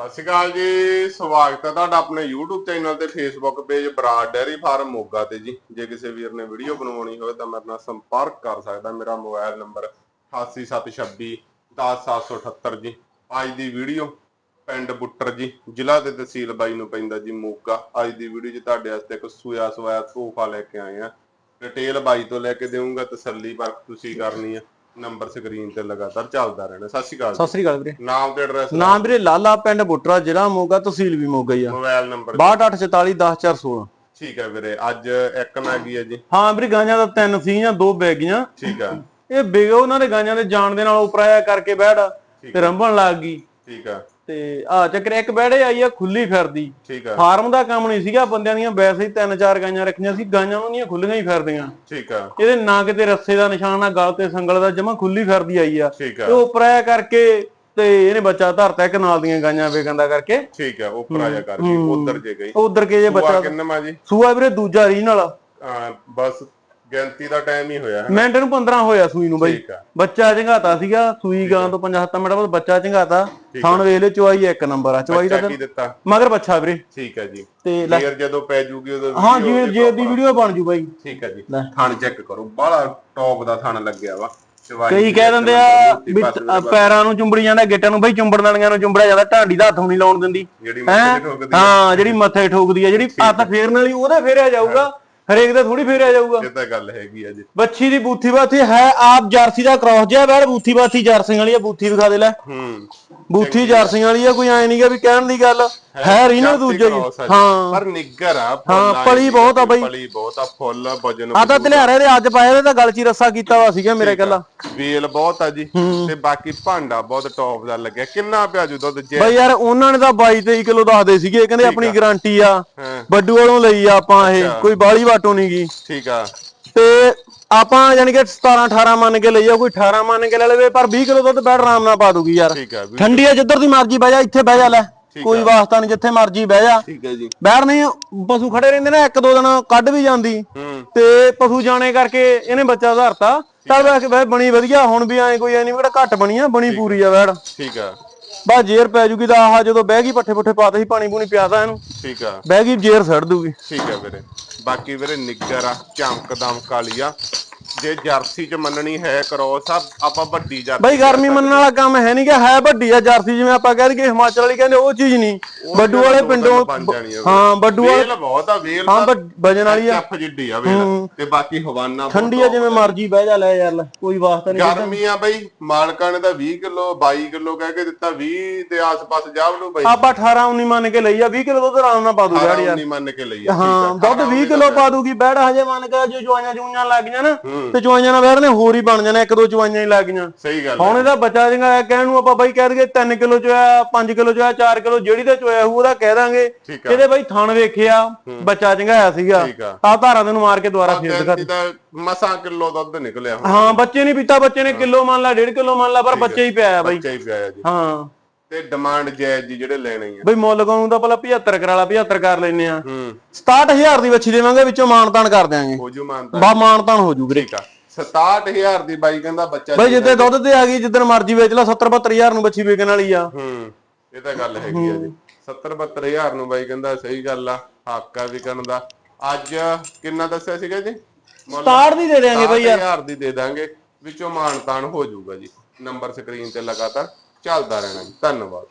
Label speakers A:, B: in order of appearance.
A: ਸਤਿ ਸ਼੍ਰੀ ਅਕਾਲ ਜੀ, ਸਵਾਗਤ ਹੈ ਤੁਹਾਡਾ ਆਪਣੇ YouTube ਚੈਨਲ ਤੇ Facebook page Broad dairy farm Moga ਤੇ ਜੀ। ਜੇ ਕਿਸੇ ਵੀਰ ਨੇ ਵੀਡੀਓ ਬਣਵਾਉਣੀ ਹੋਵੇ ਤਾਂ ਮੇਰੇ ਨਾਲ ਸੰਪਰਕ ਕਰ ਸਕਦਾ। ਮੇਰਾ ਮੋਬਾਈਲ ਨੰਬਰ 88726 10778 ਜੀ। ਅੱਜ ਦੀ ਵੀਡੀਓ ਪਿੰਡ ਬੁੱਟਰ ਜੀ, ਜ਼ਿਲ੍ਹਾ ਤੇ ਤਹਿਸੀਲ ਬਾਈ ਨੂੰ ਪੈਂਦਾ ਜੀ ਮੋਗਾ। ਅੱਜ ਦੀ ਵੀਡੀਓ 'ਚ ਤੁਹਾਡੇ ਵਾਸਤੇ ਇੱਕ ਸੂਆ ਸਵਾਇਆ ਤੋਹਫਾ ਲੈ ਕੇ ਆਏ ਆ ਡਿਟੇਲ ਬਾਈ ਤੋਂ ਲੈ ਕੇ ਦੇਵਾਂਗਾ ਤਸੱਲੀ ਵਰਕ ਤੁਸੀਂ ਕਰਨੀ ਆ। ਨੰਬਰ ਸਕਰੀਨ ਤੇ ਲਗਾਤਾਰ ਚੱਲਦਾ ਰਹਿਣਾ। ਸਤਿ ਸ਼੍ਰੀ ਅਕਾਲ
B: ਸਤਿ ਸ੍ਰੀ ਅਕਾਲ ਵੀਰੇ।
A: ਨਾਮ ਤੇ ਐਡਰੈਸ
B: ਨਾਮ ਵੀਰੇ ਲਾਲਾ ਪਿੰਡ ਬੁੱਟਰਾ ਜ਼ਿਲ੍ਹਾ ਮੋਗਾ ਤਹਿਸੀਲ ਵੀ ਮੋਗਾ ਹੀ ਆ।
A: ਮੋਬਾਈਲ ਨੰਬਰ
B: 6284410416
A: ਠੀਕ ਹੈ ਵੀਰੇ ਅੱਜ ਇੱਕ ਨਾ ਗਈ ਹੈ ਜੀ।
B: ਹਾਂ ਵੀਰੇ ਗਾਂਆਂ ਦਾ ਤਿੰਨ ਸੀਗੀਆਂ ਦੋ ਬੈਗੀਆਂ
A: ਠੀਕ ਆ
B: ਇਹ ਬੇਗ ਉਹਨਾਂ ਦੇ ਗਾਂਆਂ ਦੇ ਜਾਣ ਦੇ ਨਾਲ ਉਪਰਾਇਆ ਕਰਕੇ ਬੈੜ ਤੇ ਰੰਭਣ ਲੱਗ ਗਈ।
A: ਠੀਕ ਆ
B: ਤੇ ਆ ਚੱਕਰ ਇੱਕ ਬੈੜੇ ਆਈ ਆ ਖੁੱਲੀ ਫਿਰਦੀ।
A: ਠੀਕ ਆ।
B: ਫਾਰਮ ਦਾ ਕੰਮ ਨਹੀਂ ਸੀਗਾ ਬੰਦਿਆਂ ਦੀਆਂ ਵੈਸੇ ਹੀ ਤਿੰਨ ਚਾਰ ਗਾਂਆਂ ਰੱਖੀਆਂ ਸੀ ਗਾਂਆਂ ਉਹਨੀਆਂ ਖੁੱਲੀਆਂ ਹੀ ਫਿਰਦੀਆਂ।
A: ਠੀਕ ਆ।
B: ਇਹਦੇ ਨਾ ਕਿਤੇ ਰੱਸੇ ਦਾ ਨਿਸ਼ਾਨ ਨਾ ਗਲ ਤੇ ਸੰਗਲ ਦਾ ਜਮਾ ਖੁੱਲੀ ਫਿਰਦੀ ਆਈ ਆ। ਤੇ
A: ਆ
B: ਉਪਰਾਇਆ ਕਰਕੇ ਤੇ ਇਹਨੇ ਬੱਚਾ ਧਰਤਾ ਇੱਕ ਨਾਲ ਦੀਆਂ ਗਾਂਆਂ ਵੇਗੰਦਾ ਕਰਕੇ।
A: ਠੀਕ ਆ ਉੱਪਰ ਆਇਆ ਕਰਕੇ ਉਧਰ ਜੇ ਗਈ।
B: ਉਧਰ ਕੇ ਜੇ
A: ਬੱਚਾ ਜੀ?
B: ਸੂਆ ਵੀਰੇ ਦੂਜਾ ਰੀਜਨਲ
A: ਆ, ਬਸ ਗਿਣਤੀ ਦਾ ਟਾਈਮ ਹੀ ਹੋਇਆ ਹੈ
B: ਮਿੰਟ ਨੂੰ 15 ਹੋਇਆ ਸੂਈ ਨੂੰ ਬਾਈ।
A: ਠੀਕ ਆ।
B: ਬੱਚਾ ਝੰਗਾਤਾ ਸੀਗਾ ਸੂਈ ਗਾਂ ਤੋਂ 5-7 ਮਿੰਟ ਬਾਅਦ ਬੱਚਾ ਝੰਗਾਤਾ। ਥਣ ਵੇਖ ਲੈ ਚੁਆਈ ਇੱਕ ਨੰਬਰ ਆ ਚੁਆਈ ਦਾ
A: ਦਿੱਤਾ?
B: ਮਗਰ ਬੱਚਾ ਵੀਰੇ।
A: ਠੀਕ ਆ ਜੀ।
B: ਤੇ ਲੈ।
A: ਫੇਰ ਜਦੋਂ ਪੈ ਜੂਗੀ ਉਦੋਂ
B: ਹਾਂ ਜਿਵੇਂ ਜੇ ਦੀ। ਵੀਡੀਓ ਬਣ ਜੂ ਬਾਈ।
A: ਠੀਕ ਆ ਜੀ। ਥਣ ਚੈੱਕ ਕਰੋ। ਬਾਹਲਾ ਟੌਪ ਦਾ ਥਣ ਲੱਗਿਆ ਵਾ।
B: ਕਈ ਕਹਿ ਦਿੰਦੇ ਆ ਵੀ ਪੈਰਾਂ ਨੂੰ ਚੁੰਬੜੀ ਜਾਂਦਾ ਗਿੱਟਾਂ ਨੂੰ। ਬਾਈ ਚੁੰਬੜਨ ਵਾਲੀਆਂ ਨੂੰ ਚੁੰਬੜਿਆ ਜਾਂਦਾ ਢਾਂਡੀ ਦਾ ਹੱਥ ਨਹੀਂ ਲਾਉਣ ਦਿੰਦੀ। ਹਾਂ? ਜਿਹੜੀ ਮੱਥੇ ਠੋਕਦੀ ਆ ਜਿਹੜੀ ਹੱਥ ਫੇਰਨ ਵਾਲੀ ਉਹਦੇ ਫੇਰਿਆ ਜਾਊਗਾ। ਹਰੇਕ ਦੇ ਥੋੜੀ ਫੇਰਿਆ ਜਾਊਗਾ।
A: ਇਹ ਤਾਂ ਗੱਲ ਹੈਗੀ ਆ ਜੀ।
B: ਬੱਚੀ ਦੀ ਬੂਥੀ ਬਾਥੀ ਹੈ ਆਪ ਜਰਸੀ ਦਾ ਕ੍ਰੋਸ ਜਿਹਾ ਬੈੜ ਬੂਥੀ ਬਾਥੀ ਜਰਸੀ ਵਾਲੀ ਆ ਬੂਥੀ ਵਿਖਾ ਦੇ ਲੈ।
A: ਹੂੰ।
B: ਬੂਥੀ ਜਰਸੀ ਵਾਲੀ ਆ ਕੋਈ ਐ ਨਹੀਂਗਾ ਵੀ ਕਹਿਣ ਦੀ ਗੱਲ। ਹੈ
A: ਜਾਤੀ
B: ਦੂਜੇ
A: ਜੀ।
B: ਹਾਂ।
A: ਪਰ ਨਿੱਗਰ ਆ
B: ਹਾਂ, ਪਲੀ ਬਹੁਤ ਆ ਬਈ।
A: ਪਲੀ ਬਹੁਤ ਆ ਫੁੱਲ ਵਜਨ
B: ਆ ਤਾਂ ਧਲਿਆਰੇ ਦੇ ਅੱਜ ਪਾਏ ਦੇ ਤਾਂ ਗਲ ਚ ਹੀ ਰੱਸਾ ਕੀਤਾ ਵਾ ਸੀਗਾ ਮੇਰੇ ਕੱਲਾ।
A: ਵੇਲ ਬਹੁਤ ਆ ਜੀ ਤੇ ਬਾਕੀ ਭਾਂਡਾ ਬਹੁਤ ਟੌਪ ਦਾ ਲੱਗਿਆ। ਕਿੰਨਾ ਪਿਆ ਜੂ ਦੁੱਧ ਜੇ?
B: ਬਈ ਯਾਰ ਉਹਨਾਂ ਨੇ ਤਾਂ 22 23 ਕਿਲੋ ਦੱਸਦੇ ਸੀਗੇ ਕਹਿੰਦੇ ਆਪਣੀ ਗਾਰੰਟੀ ਆ। ਬੱਡੂ ਵਾਲੋਂ ਲਈ ਆ ਆਪਾਂ ਇਹ ਕੋਈ ਬਾਲੀ ਵਾਟੋ ਨਹੀਂ ਗਈ
A: ਠੀਕ ਆ।
B: ਤੇ ਆਪਾਂ ਯਾਨੀ ਕਿ 17 18 ਮੰਨ ਕੇ ਲਈ ਆ ਕੋਈ 18 ਮੰਨ ਕੇ ਲੈ ਲਵੇ ਪਰ 20 ਕਿਲੋ ਦੁੱਧ ਬੈਠ ਆਰਾਮ ਨਾਲ ਪਾ ਦੂਗੀ ਯਾਰ।
A: ਠੀਕ ਵੀ-
B: ਠੰਡੀ ਆ ਜਿੱਧਰ ਦੀ ਮਰਜ਼ੀ ਬਹਿ ਜਾ ਇੱਥੇ ਬਹਿ ਜਾ ਲੈ। ਕੋਈ ਵਾਸਤਾ ਨਹੀਂ ਜਿੱਥੇ ਮਰਜ਼ੀ ਬਹਿ ਜਾ।
A: ਠੀਕ ਹੈ ਜੀ।
B: ਬੈਠ ਨਹੀਂ ਪਸ਼ੂ ਖੜੇ ਰਹਿੰਦੇ ਨੇ ਇੱਕ ਦੋ ਦਿਨ ਕੱਢ ਵੀ ਜਾਂਦੀ।
A: ਹੂੰ।
B: ਤੇ ਪਸ਼ੂ ਜਾਣੇ ਕਰਕੇ ਇਹਨੇ ਬੱਚਾ ਧਾਰਤਾ ਚੱਲ ਵੈਸੇ ਵੈਸੇ ਬਣੀ ਵਧੀਆ ਹੁਣ ਵੀ ਐ ਕੋਈ ਐ ਨਹੀਂ ਕਿਹੜਾ ਘੱਟ ਬਣੀ ਆ ਬਣੀ ਪੂਰੀ ਆ ਵੈੜ।
A: ਠੀਕ ਆ।
B: ਬਸ ਜੇਰ ਪੈ ਜੂਗੀ ਤਾਂ ਆਹ ਜਦੋਂ ਬਹਿ ਗਈ ਪੱਠੇ ਪੁੱਠੇ ਪਾਤੇ ਸੀ ਪਾਣੀ ਪੂਣੀ ਪਿਆਦਾ ਇਹਨੂੰ।
A: ਠੀਕ ਆ।
B: ਬਹਿ ਗਈ ਜੇਰ ਸੜ ਦੂਗੀ
A: ਠੀਕ ਆ ਵੀਰੇ। ਬਾਕੀ ਵੀਰੇ ਨਿੱਗਰ ਆ ਚਮਕ ਦਮਕ ਵਾਲੀ ਆ ਜੇ ਜਰਸੀ ਚ ਮੰਨਣੀ ਹੈ ਕਰੋਸ ਆ ਆਪਾਂ ਵੱਡੀ ਜਰਸੀ
B: ਬਈ ਗਰਮੀ ਮੰਨਣ ਵਾਲਾ ਕੰਮ ਹੈ ਨਹੀਂ ਕਿ ਹੈ ਵੱਡੀ ਆ ਜਰਸੀ ਜਿਵੇਂ ਆਪਾਂ ਕਹਿ ਦਈਏ ਹਿਮਾਚਲ ਵਾਲੀ ਕਹਿੰਦੇ ਉਹ ਚੀਜ਼ ਨਹੀਂ ਬੱਡੂ ਵਾਲੇ ਪਿੰਡੋਂ
A: ਜਾਣੀ
B: ਹਾਂ ਬੱਡੂ ਵਾਲੇ
A: ਵੇਲ ਬਹੁਤ ਆ ਵੇਲ
B: ਹਾਂ ਵਜਨ ਵਾਲੀ ਆ।
A: ਚੱਫ ਜਿੱਡੀ ਆ ਵੇਲ। ਤੇ ਬਾਕੀ ਹਵਾਨਾ
B: ਠੰਡੀ ਆ ਜਿਵੇਂ ਮਰਜ਼ੀ ਬਹਿ ਜਾ ਲੈ ਯਾਰ ਕੋਈ ਵਾਸਤਾ ਨਹੀਂ
A: ਗਰਮੀ ਆ ਬਈ ਮਾਲਕਾਂ ਨੇ ਤਾਂ 20 ਕਿਲੋ 22 ਕਿਲੋ ਕਹਿ ਕੇ ਦਿੱਤਾ 20 ਦੇ ਆਸ-ਪਾਸ ਜਾਵ ਨੂੰ ਬਈ।
B: ਆਪਾਂ 18 19 ਮੰਨ ਕੇ ਲਈ ਆ 20 ਕਿਲੋ ਦੁੱਧ ਆਰਾਮ ਨਾਲ ਪਾ ਦੂ ਯਾਰ।
A: ਨਹੀਂ ਮੰਨ ਕੇ ਲਈ ਆ
B: ਹਾਂ ਦੁੱਧ 20 ਕਿਲੋ ਪਾ ਦੂਗੀ ਬੈੜ ਹਜੇ ਮੰਨ ਕੇ ਜੇ ਚੁਆਈਆਂ ਚੂਈਆਂ ਲੱਗ ਨਾ ਤੇ ਚੁਆਈਆਂ ਨਾਲ ਬੈੜ ਨੇ ਹੋਰ ਹੀ ਬਣ ਜਾਣਾ ਇੱਕ ਦੋ ਚੁਆਈਆਂ ਹੀ ਲੱਗ ਗਈਆਂ।
A: ਸਹੀ ਗੱਲ
B: ਹੁਣ ਇਹਦਾ ਬੱਚਾ ਜਿਹਾ ਕਹਿਣ ਨੂੰ ਆਪਾਂ ਬਾਈ ਕਹਿ ਦਈਏ 3 ਕਿਲੋ ਚੋਇਆ 5 ਕਿਲੋ ਚੋਇਆ 4 ਕਿਲੋ ਜਿਹੜੀ ਦਾ ਚੋਇਆ ਹੋਊ ਉਹਦਾ ਕਹਿ ਦਾਂਗੇ। ਇਹਦੇ ਬਾਈ ਥਣ ਵੇਖਿਆ ਬੱਚਾ ਚੰਗਾਇਆ ਸੀਗਾ।
A: ਆ।
B: ਧਾਰਾਂ ਦੇ ਨੂੰ ਮਾਰ ਕੇ ਦੁਬਾਰਾ ਫੇਰ ਦਿਖਾ
A: ਤੇ ਤਾਂ ਮਸਾਂ ਕਿਲੋ ਦੁੱਧ ਨਿਕਲਿਆ
B: ਹਾਂ ਬੱਚੇ ਨਹੀਂ ਪੀਤਾ ਬੱਚੇ ਨੇ ਕਿਲੋ ਮੰਨ ਲਾ 1.5 ਕਿਲੋ ਮੰਨ ਲਾ ਪਰ ਬੱਚੇ ਹੀ ਪਿਆ ਬਾਈ।
A: ਬੱਚਾ ਹੀ ਪਿਆ ਜੀ।
B: ਹਾਂ।
A: ਤੇ ਡਿਮਾਂਡ ਜਾਇਜ਼ ਜੀ ਜਿਹੜੇ ਲੈਣੇ ਆ।
B: ਬਈ ਮੁੱਲ ਕਾਨੂੰ ਦਾ ਪਹਿਲਾਂ 75 ਕਰਾ ਲਾ 75 ਕਰ ਲੈਨੇ ਆ।
A: ਹੂੰ।
B: 67000 ਦੀ ਬੱਚੀ ਦੇਵਾਂਗੇ ਵਿੱਚੋਂ ਮਾਨਤਾਨ ਕਰ ਦਿਆਂਗੇ।
A: ਹੋ ਜੂ ਮਾਨਤਾ
B: ਬਾ ਮਾਨਤਾਨ ਹੋ ਜੂ ਵੀਰੇ।
A: ਠੀਕ ਆ। 67000 ਦੀ ਬਾਈ ਕਹਿੰਦਾ ਬੱਚਾ
B: ਬਈ ਜਿੱਦੇ ਦੁੱਧ ਤੇ ਆ ਗਈ ਜਿੱਦਣ ਮਰਜ਼ੀ ਵੇਚ ਲਾ 70 72000 ਨੂੰ ਬੱਚੀ ਵੇਚਣ ਵਾਲੀ ਆ।
A: ਹੂੰ ਇਹ ਤਾਂ ਗੱਲ ਹੈਗੀ ਆ ਜੀ। 70 72000 ਨੂੰ ਬਾਈ ਕਹਿੰਦਾ ਸਹੀ ਗੱਲ ਆ ਹੱਕ ਆ ਵਿਕਣ ਦਾ। ਅੱਜ ਕਿੰਨਾ ਦੱਸਿਆ ਸੀਗਾ ਜੀ? ਮੁੱਲ
B: 67 ਦੀ ਦੇ ਦਿਆਂਗੇ ਬਈ ਯਾਰ।
A: 67000 ਦੀ ਦੇ ਦਾਂਗੇ। ਵਿੱਚੋਂ ਮਾਨਤਾਨ ਹੋ ਜਾਊਗਾ ਜੀ। ਨੰਬਰ ਸਕਰੀਨ ਤੇ ਲਗਾਤਾਰ। ਚੱਲਦਾ ਰਹਿਣਾ ਜੀ ਧੰਨਵਾਦ।